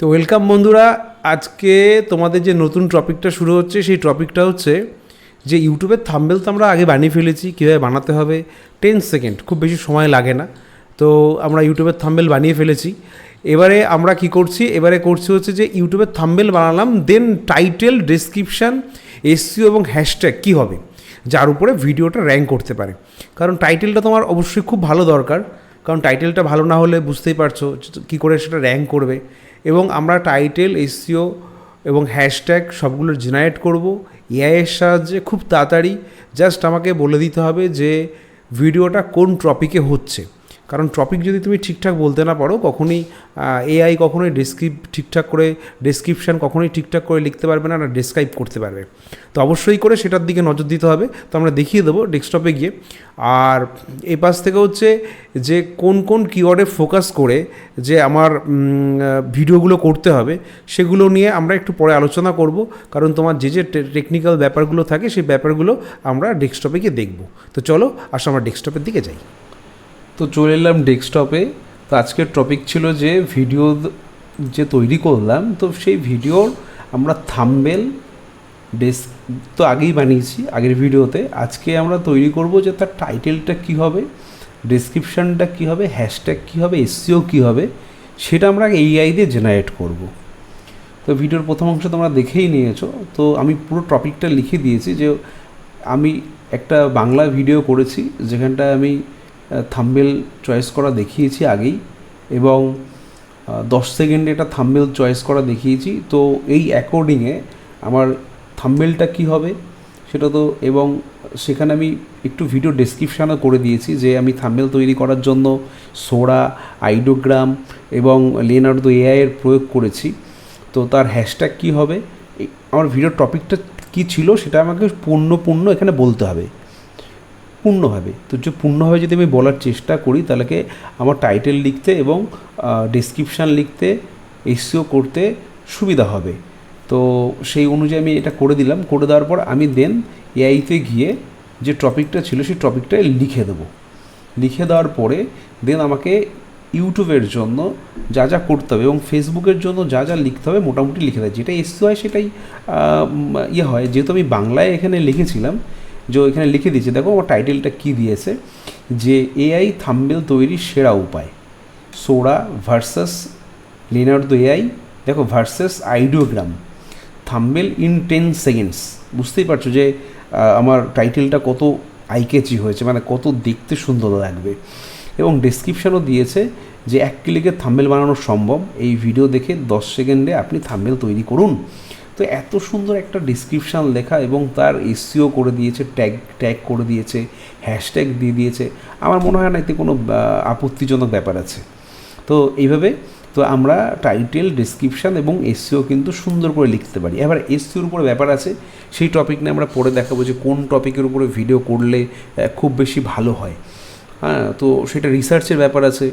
তো ওয়েলকাম বন্ধুরা, আজকে তোমাদের যে নতুন টপিকটা শুরু হচ্ছে, সেই টপিকটা হচ্ছে যে ইউটিউবের থাম্বেল তো আমরা আগে বানিয়ে ফেলেছি, কীভাবে বানাতে হবে, টেন সেকেন্ড, খুব বেশি সময় লাগে না। তো আমরা ইউটিউবের থাম্বেল বানিয়ে ফেলেছি। এবারে আমরা কি করছি, এবারে করছি হচ্ছে যে ইউটিউবের থাম্বেল বানালাম, দেন টাইটেল, ডেসক্রিপশান এসসিও এবং হ্যাশট্যাগ কী হবে, যার উপরে ভিডিওটা র্যাঙ্ক করতে পারে। কারণ টাইটেলটা তোমার অবশ্যই খুব ভালো দরকার, কারণ টাইটেলটা ভালো না হলে বুঝতেই পারছ কী করে সেটা র্যাঙ্ক করবে। এবং আমরা টাইটেল এসিও এবং হ্যাশট্যাগ সবগুলো জেনারেট করব। এআইয়ের সাহায্যে খুব তাড়াতাড়ি জাস্ট আমাকে বলে দিতে হবে যে ভিডিওটা কোন টপিকে হচ্ছে। কারণ টপিক যদি তুমি ঠিকঠাক বলতে না পারো, কখনোই এআই কখনোই ডেসক্রিপ ঠিকঠাক করে ডেসক্রিপশান কখনোই ঠিকঠাক করে লিখতে পারবে না না ডেসক্রাইব করতে পারবে। তো অবশ্যই করে সেটার দিকে নজর দিতে হবে। তো আমরা দেখিয়ে দেবো ডেস্কটপে গিয়ে। আর এ পাশ থেকে হচ্ছে যে কোন কোন কিওয়ার্ডে ফোকাস করে যে আমার ভিডিওগুলো করতে হবে, সেগুলো নিয়ে আমরা একটু পরে আলোচনা করব। কারণ তোমার যে যে টেকনিক্যাল ব্যাপারগুলো থাকে, সেই ব্যাপারগুলো আমরা ডেস্কটপে গিয়ে দেখব। তো চলো, আসো আমরা ডেস্কটপের দিকে যাই। তো চলে এলাম ডেস্কটপে। তো আজকের টপিক ছিল যে ভিডিও যে তৈরি করলাম, তো সেই ভিডিওর আমরা থামবেল ডেস্ক তো আগেই বানিয়েছি, আগের ভিডিওতে আজকে আমরা তৈরি করব যে তার টাইটেলটা কী হবে ডেসক্রিপশানটা কী হবে হ্যাশট্যাগ কী হবে এসসিও কী হবে, সেটা আমরা এআই দিয়ে জেনারেট করব। তো ভিডিওর প্রথম অংশ তোমরা দেখেই নিয়েছো। তো আমি পুরো টপিকটা লিখে দিয়েছি যে আমি একটা বাংলা ভিডিও করেছি, যেখানটায় আমি থাম্বেল চয়েস করা দেখিয়েছি আগেই এবং দশ সেকেন্ডে একটা থাম্বেল চয়েস করা দেখিয়েছি। তো এই অ্যাকর্ডিংয়ে আমার থাম্বেলটা কি হবে সেটা তো এবং সেখানে আমি একটু ভিডিও ডেসক্রিপশানও করে দিয়েছি যে আমি থাম্বেল তৈরি করার জন্য সোরা আইডোগ্রাম এবং লেনার্দো এআই এর প্রয়োগ করেছি। তো তার হ্যাশট্যাগ কী হবে? আমার ভিডিওর টপিকটা কী ছিল সেটা আমাকে পূর্ণ পূর্ণ এখানে বলতে হবে। পূর্ণভাবে। তো যে পূর্ণভাবে যদি আমি বলার চেষ্টা করি তাহলেকে আমার টাইটেল লিখতে এবং ডেসক্রিপশান লিখতে এসিও করতে সুবিধা হবে। তো সেই অনুযায়ী আমি এটা করে দিলাম। করে দেওয়ার পর আমি দেন এআইতে গিয়ে যে টপিকটা ছিল, সেই টপিকটা লিখে দেবো। লিখে দেওয়ার পরে দেন আমাকে ইউটিউবের জন্য যা যা করতে হবে এবং ফেসবুকের জন্য যা যা লিখতে হবে মোটামুটি লিখে দেয়। যেটা এসে হয়, সেটাই ইয়ে হয়। যেহেতু আমি বাংলায় এখানে লিখেছিলাম যে এখানে লিখে দিয়েছি, দেখো আমার টাইটেলটা কী দিয়েছে? যে এআই থাম্বেল তৈরির সেরা উপায়। সোরা ভার্সাস লিনার্দো এআই দেখো versus Ideogram thumbnail in ten seconds বুঝতেই পারছ যে আমার টাইটেলটা কত আইকেচি হয়েছে মানে কত দেখতে সুন্দর লাগবে। এবং ডেসক্রিপশানও দিয়েছে যে এক ক্লিকে থাম্বেল বানানো সম্ভব। এই ভিডিও দেখে দশ সেকেন্ডে আপনি থাম্বেল তৈরি করুন। তো এত সুন্দর একটা ডিসক্রিপশান লেখা এবং তার এসিও করে দিয়েছে ট্যাগ ট্যাগ করে দিয়েছে হ্যাশট্যাগ দিয়ে দিয়েছে। আমার মনে হয় না এতে কোনো আপত্তিজনক ব্যাপার আছে। তো এইভাবে, তো আমরা টাইটেল ডিসক্রিপশান এবং এসিও কিন্তু সুন্দর করে লিখতে পারি। এবার এসিওর উপরে ব্যাপার আছে, সেই টপিক নিয়ে আমরা পরে দেখাবো যে কোন টপিকের উপরে ভিডিও করলে খুব বেশি ভালো হয়। হ্যাঁ তো সেটা রিসার্চের ব্যাপার আছে।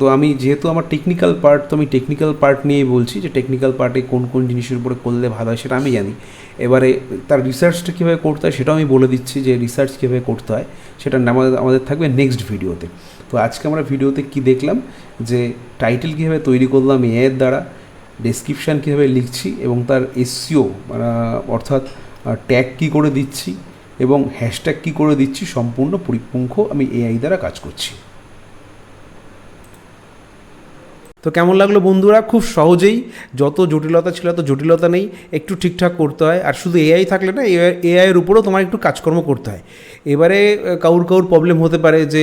তো আমি যেহেতু আমার টেকনিক্যাল পার্ট তো আমি টেকনিক্যাল পার্ট নিয়েই বলছি যে টেকনিক্যাল পার্টে কোন কোন জিনিসের উপরে করলে ভালো হয় সেটা আমি জানি। এবারে তার রিসার্চটা কীভাবে করতে হয় সেটাও আমি বলে দিচ্ছি যে রিসার্চ কীভাবে করতে হয় সেটা আমাদের আমাদের থাকবে নেক্সট ভিডিওতে তো আজকে আমরা ভিডিওতে কি দেখলাম? যে টাইটেল কীভাবে তৈরি করলাম এর দ্বারা ডেসক্রিপশান কীভাবে লিখছি এবং তার এসিও অর্থাৎ ট্যাগ কী করে দিচ্ছি এবং হ্যাশট্যাগ কী করে দিচ্ছি সম্পূর্ণ পরিপুঙ্খ আমি এআই দ্বারা কাজ করছি। তো কেমন লাগল বন্ধুরা? খুব সহজেই। যত জটিলতা ছিল তত জটিলতা নেই। একটু ঠিকঠাক করতে হয়। আর শুধু এআই থাকলে না এআইয়ের উপরেও তোমার একটু কাজকর্ম করতে হয়। এবারে কাউর কাউর প্রবলেম হতে পারে যে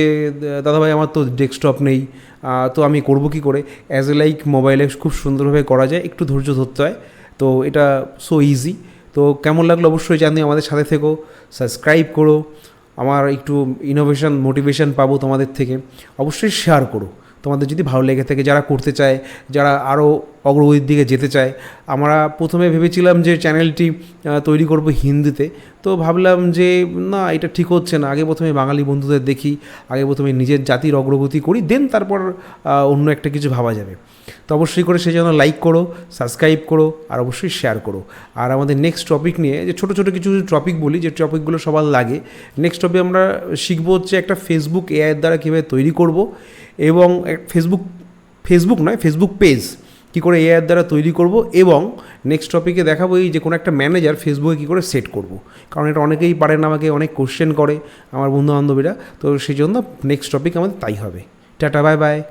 দাদাভাই আমার তো ডেস্কটপ নেই। তো আমি করব কি করে? অ্যাজ এ লাইক মোবাইলে খুব সুন্দরভাবে করা যায়। একটু ধৈর্য ধরতে হয়। তো এটা সো ইজি তো কেমন লাগল অবশ্যই জানি আমাদের সাথে থেকো। সাবস্ক্রাইব করো। আমার একটু ইনোভেশন মোটিভেশন পাবো তোমাদের থেকে। অবশ্যই শেয়ার করো। তোমাদের যদি ভালো লেগে থাকে, যারা করতে চায়, যারা আরও অগ্রগতির দিকে যেতে চায়, আমরা প্রথমে ভেবেছিলাম যে চ্যানেলটি তৈরি করব হিন্দিতে। তো ভাবলাম যে, না, এটা ঠিক হচ্ছে না। আগে প্রথমে বাঙালি বন্ধুদের দেখি, আগে প্রথমে নিজের জাতির অগ্রগতি করি দেন তারপর অন্য একটা কিছু ভাবা যাবে। তো অবশ্যই করে সেই জন্য লাইক করো সাবস্ক্রাইব করো, আর অবশ্যই শেয়ার করো। আর আমাদের নেক্সট টপিক নিয়ে, যে ছোটো ছোটো কিছু টপিক বলি, যে টপিকগুলো সবার লাগে। নেক্সট টপিক আমরা শিখব হচ্ছে একটা ফেসবুক এআইয়ের দ্বারা কীভাবে তৈরি করব। এবং ফেসবুক ফেসবুক নয় ফেসবুক পেজ কী করে এআইয়ের দ্বারা তৈরি করব এবং নেক্সট টপিকে দেখাবো এই যে কোনো একটা ম্যানেজার ফেসবুকে কী করে সেট করব। কারণ এটা অনেকেই পারেন আমাকে, অনেক কোশ্চেন করে আমার বন্ধু বান্ধবীরা তো সেই জন্য নেক্সট টপিক আমাদের তাই হবে। Tata bye bye